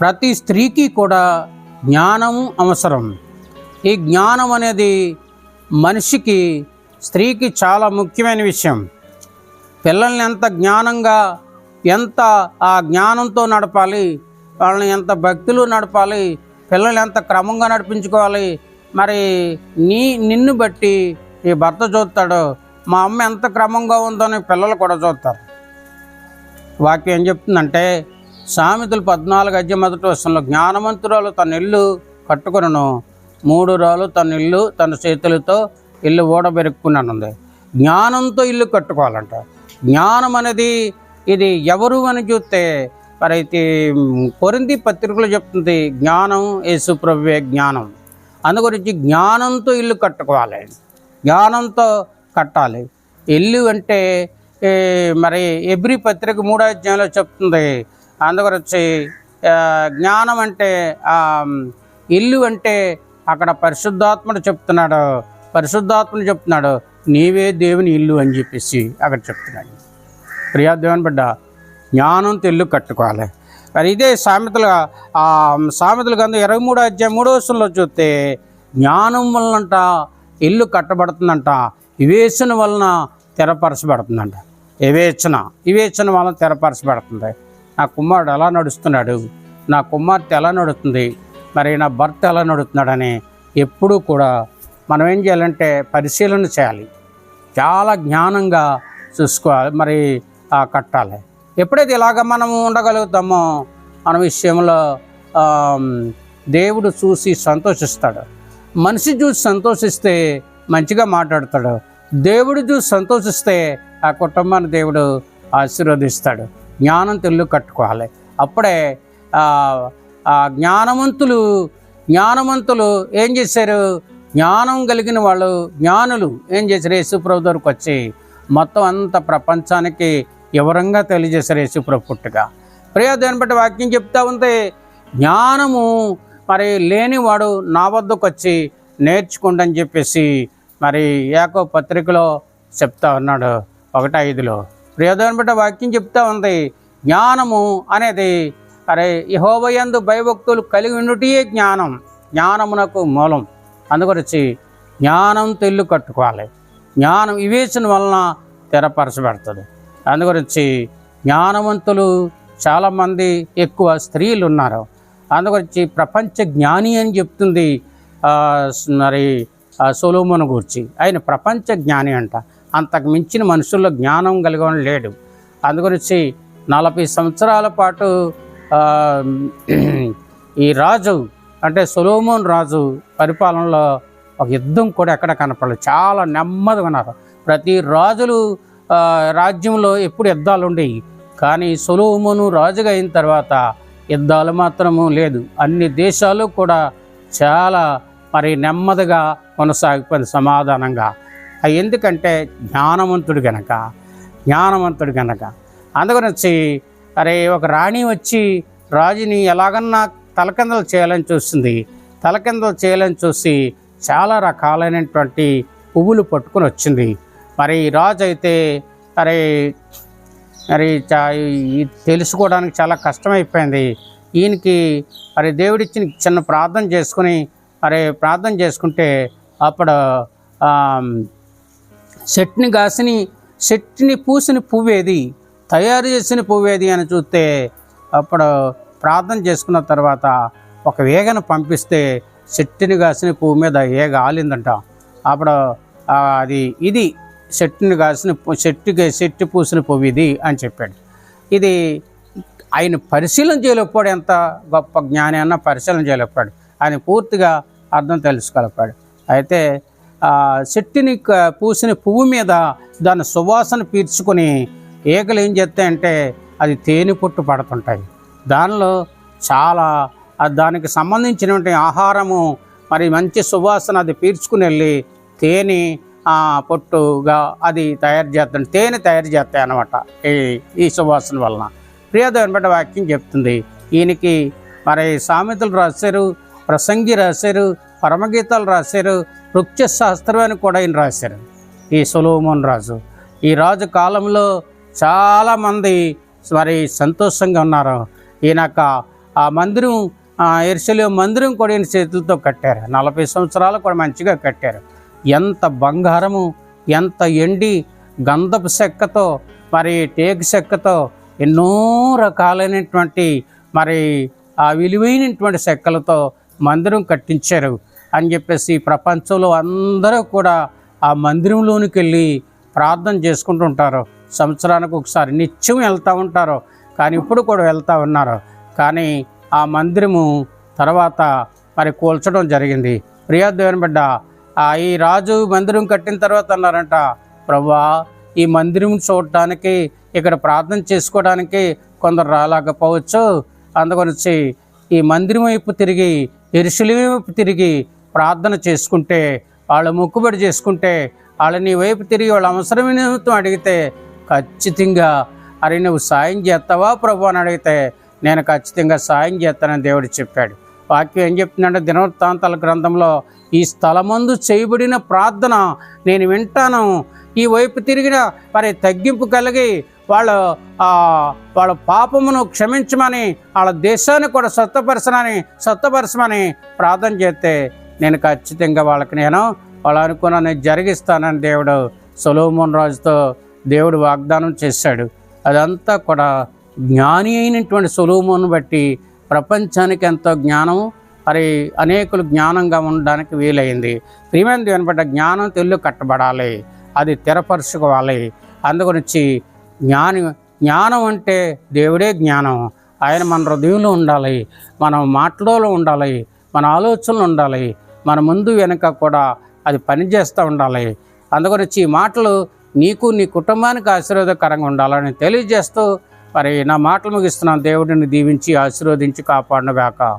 ప్రతి స్త్రీకి కూడా జ్ఞానం అవసరం. ఈ జ్ఞానం అనేది మనిషికి స్త్రీకి చాలా ముఖ్యమైన విషయం. పిల్లల్ని ఎంత జ్ఞానంగా ఎంత ఆ జ్ఞానంతో నడపాలి వాళ్ళని ఎంత భక్తులు నడపాలి పిల్లల్ని ఎంత క్రమంగా నడిపించుకోవాలి మరి నీ నిన్ను బట్టి ఈ భర్త చూస్తాడు మా అమ్మ ఎంత క్రమంగా ఉందో అని పిల్లలు కూడా చూస్తారు. వాక్యం ఏం చెప్తుందంటే సామెతలు పద్నాలుగు అధ్య మొదటి వర్షంలో జ్ఞానవంతురాలు తన ఇల్లు కట్టుకొనను మూడు రాళ్ళు తన ఇల్లు తన చేతులతో ఇల్లు ఓడబెరుక్కున్నానుంది జ్ఞానంతో ఇల్లు కట్టుకోవాలంట. జ్ఞానం అనేది ఇది ఎవరు అని చూస్తే మరి అయితే కొరింది పత్రికలు చెప్తుంది జ్ఞానం యేసుప్రభువే జ్ఞానం. అందుగురించి జ్ఞానంతో ఇల్లు కట్టుకోవాలి. జ్ఞానంతో కట్టాలి. ఇల్లు అంటే మరి ఎబ్రి పత్రిక మూడో అధ్యాయంలో చెప్తుంది అందుగురించి జ్ఞానం అంటే ఇల్లు అంటే అక్కడ పరిశుద్ధాత్ముడు చెప్తున్నాడు. పరిశుద్ధాత్ముడు చెప్తున్నాడు నీవే దేవుని ఇల్లు అని చెప్పేసి అక్కడ చెప్తున్నాడు. ప్రియా దేవుని బిడ్డ జ్ఞానంతో ఇల్లు కట్టుకోవాలి. మరి ఇదే సామెతలు ఆ సామెతలు కందు ఇరవై మూడో అధ్యాయం మూడో వర్షంలో చూస్తే జ్ఞానం వలనంట ఇల్లు కట్టబడుతుందంట వివేచన వలన తెరపరచబడుతుందంట. వివేచన వివేచన వలన తెరపరచబడుతుంది. నా కుమారుడు ఎలా నడుస్తున్నాడు? నా కుమార్తె ఎలా నడుస్తుంది? మరి నా భర్త ఎలా నడుస్తున్నాడని ఎప్పుడూ కూడా మనం ఏం చేయాలంటే పరిశీలన చేయాలి. చాలా జ్ఞానంగా చూసుకోవాలి మరి ఆ, కట్టాలి. ఎప్పుడైతే ఇలాగ మనం ఉండగలుగుతామో మన విషయంలో దేవుడు చూసి సంతోషిస్తాడు. మనిషి చూసి సంతోషిస్తే మంచిగా మాట్లాడతాడు. దేవుడు చూసి సంతోషిస్తే ఆ కుటుంబాన్ని దేవుడు ఆశీర్వదిస్తాడు. జ్ఞానం తెల్లు కట్టుకోవాలి. అప్పుడే జ్ఞానవంతులు జ్ఞానవంతులు ఏం చేశారు? జ్ఞానం కలిగిన వాళ్ళు జ్ఞానులు ఏం చేశారు? యేసుప్రభు దగ్గరకు వచ్చి మొత్తం అంత ప్రపంచానికి వివరంగా తెలియజేశారు యేసుప్రభు పుట్టుగా ప్రియా దాన్ని బట్టి వాక్యం చెప్తా ఉంది జ్ఞానము మరి లేనివాడు నా వద్దకు వచ్చి నేర్చుకుంటని చెప్పేసి మరి ఏకో పత్రికలో చెప్తా ఉన్నాడు. ఒకటి ఐదులో ప్రియదాన్ని బిడ్డ వాక్యం చెప్తా ఉంది. జ్ఞానము అనేది అరే యహోవయందు భయభక్తులు కలిగి ఉండుటే జ్ఞానం. జ్ఞానమునకు మూలం. అందుకొచ్చి జ్ఞానం తెల్లు కట్టుకోవాలి. జ్ఞానం వివేచన వలన తెరపరచబడుతుంది. అందుగురించి జ్ఞానవంతులు చాలామంది ఎక్కువ స్త్రీలు ఉన్నారు అందుగురించి ప్రపంచ జ్ఞాని అని చెప్తుంది మరి ఆ గురించి గూర్చి. ఆయన ప్రపంచ జ్ఞాని అంట. అంతకు మించిన మనుషుల్లో జ్ఞానం కలిగిన లేడు. అందుగురించి నలభై సంవత్సరాల పాటు ఈ రాజు అంటే సొలోమోన్ రాజు పరిపాలనలో ఒక యుద్ధం కూడా ఎక్కడ కనపడలేదు. చాలా నెమ్మదిగా ఉన్నారు. ప్రతి రాజులు రాజ్యంలో ఎప్పుడు యుద్ధాలు ఉండేవి. కానీ సొలోమోను రాజుగా అయిన తర్వాత యుద్ధాలు మాత్రము లేదు. అన్ని దేశాలు కూడా చాలా మరి నెమ్మదిగా కొనసాగిపోయింది సమాధానంగా. ఎందుకంటే జ్ఞానవంతుడు గనక జ్ఞానవంతుడు గనక. అందుగురించి అరే ఒక రాణి వచ్చి రాజుని ఎలాగన్నా తలకిందలు చేయాలని చూస్తుంది. తలకిందలు చేయాలని చూసి చాలా రకాలైనటువంటి పువ్వులు పట్టుకొని వచ్చింది. మరి ఈ రాజు అయితే అరే మరి చా తెలుసుకోవడానికి చాలా కష్టమైపోయింది. ఈయనకి మరి దేవుడిచ్చిన చిన్న ప్రార్థన చేసుకుని మరి ప్రార్థన చేసుకుంటే అప్పుడు చెట్ని చెట్టుని కాసిని చెట్టుని పూసిన పువ్వేది తయారు చేసిన పువ్వేది అని చూస్తే అప్పుడు ప్రార్థన చేసుకున్న తర్వాత ఒక వేగను పంపిస్తే చెట్టుని కాసిన పువ్వు మీద ఏగ ఆలిందంట. అప్పుడు అది ఇది చెట్టుని కాసిన చెట్టుకి చెట్టు పూసిన పువ్వు ఇది అని చెప్పాడు. ఇది ఆయన పరిశీలన చేయలేకపోయాడు ఎంత గొప్ప జ్ఞాని అన్న పరిశీలన చేయలేకపోయాడు ఆయన పూర్తిగా అర్థం తెలుసుకోలేకపోయాడు. అయితే చెట్టుని పూసిన పువ్వు మీద దాని సువాసన పీల్చుకొని ఈకలు ఏం చేస్తాయంటే అది తేనె పొట్టు పడుతుంటాయి. దానిలో చాలా దానికి సంబంధించినటువంటి ఆహారము మరి మంచి సువాసన అది పీల్చుకుని వెళ్ళి తేనె ఆ, పొట్టుగా అది తయారు చేస్తాను తేనె తయారు చేస్తాయి అన్నమాట ఈ ఈ సువాసన వలన. ప్రియదేవన్ బట్ట వాక్యం చెప్తుంది. ఈయనకి మరి సామెతలు రాశారు ప్రసంగి రాశారు పరమగీతాలు రాశారు వృక్ష శాస్త్రమని కూడా ఆయన రాశారు. ఈ సులోమోన్ రాజు. ఈ రాజు కాలంలో చాలామంది మరి సంతోషంగా ఉన్నారు. ఈయనక ఆ మందిరం ఆ ఎరుసలేం మందిరం కూడా ఈయన చేతులతో కట్టారు. నలభై సంవత్సరాలు కూడా మంచిగా కట్టారు. ఎంత బంగారము ఎంత ఎండి గంధపు చెక్కతో మరి టేకు చెక్కతో ఎన్నో రకాలైనటువంటి మరి ఆ విలువైనటువంటి చెక్కలతో మందిరం కట్టించారు. అని చెప్పేసి ప్రపంచంలో అందరూ కూడా ఆ మందిరంలోనికి వెళ్ళి ప్రార్థన చేసుకుంటూ ఉంటారు. సంవత్సరానికి ఒకసారి నిత్యం వెళ్తూ ఉంటారు. కానీ ఇప్పుడు కూడా వెళ్తూ ఉన్నారు. కానీ ఆ మందిరము తర్వాత మరి కూల్చడం జరిగింది. ప్రియా దేవుని బిడ్డ ఆ ఈ రాజు మందిరం కట్టిన తర్వాత అన్నారంట ప్రభా ఈ మందిరం చూడటానికి ఇక్కడ ప్రార్థన చేసుకోవడానికి కొందరు రాలేకపోవచ్చు. అందుకొని ఈ మందిరం వైపు తిరిగి ఎరుసలి వైపు తిరిగి ప్రార్థన చేసుకుంటే వాళ్ళ మొక్కుబడి చేసుకుంటే వాళ్ళ నీ వైపు తిరిగి వాళ్ళ అవసరమైన అడిగితే ఖచ్చితంగా అరే నువ్వు సాయం చేస్తావా ప్రభు? అని అడిగితే నేను ఖచ్చితంగా సాయం చేస్తానని దేవుడు చెప్పాడు. వాక్యం ఏం చెప్తుందంటే దినవృత్తాంతాల గ్రంథంలో ఈ స్థలమందు చేయబడిన ప్రార్థన నేను వింటాను. ఈ వైపు తిరిగిన మరి తగ్గింపు కలిగి వాళ్ళ వాళ్ళ పాపమును క్షమించమని వాళ్ళ దేశాన్ని కూడా సత్వపరచమని సత్వపరచమని ప్రార్థన చేస్తే నేను ఖచ్చితంగా వాళ్ళకి నేను వాళ్ళు అనుకున్నాను జరిగిస్తానని దేవుడు సొలోమోన్ రాజుతో దేవుడు వాగ్దానం చేశాడు. అదంతా కూడా జ్ఞాని అయినటువంటి సొలోమోను బట్టి ప్రపంచానికి ఎంతో జ్ఞానం మరి అనేకులు జ్ఞానంగా ఉండడానికి వీలైంది. ప్రియమైన దేవుని బట్ట జ్ఞానం తెల్లు కట్టబడాలి. అది తెరపరుచుకోవాలి. అందుగురించి జ్ఞాని జ్ఞానం అంటే దేవుడే జ్ఞానం. ఆయన మన హృదయంలో ఉండాలి మన మాటలలో ఉండాలి మన ఆలోచనలు ఉండాలి. మన ముందు వెనుక కూడా అది పనిచేస్తూ ఉండాలి. అందుగురించి ఈ మాటలు నీకు నీ కుటుంబానికి ఆశీర్వాదకరంగా ఉండాలని తెలియజేస్తూ మరి నా మాటలు ముగిస్తున్నాను. దేవుడిని దీవించి ఆశీర్వదించి కాపాడినగాక.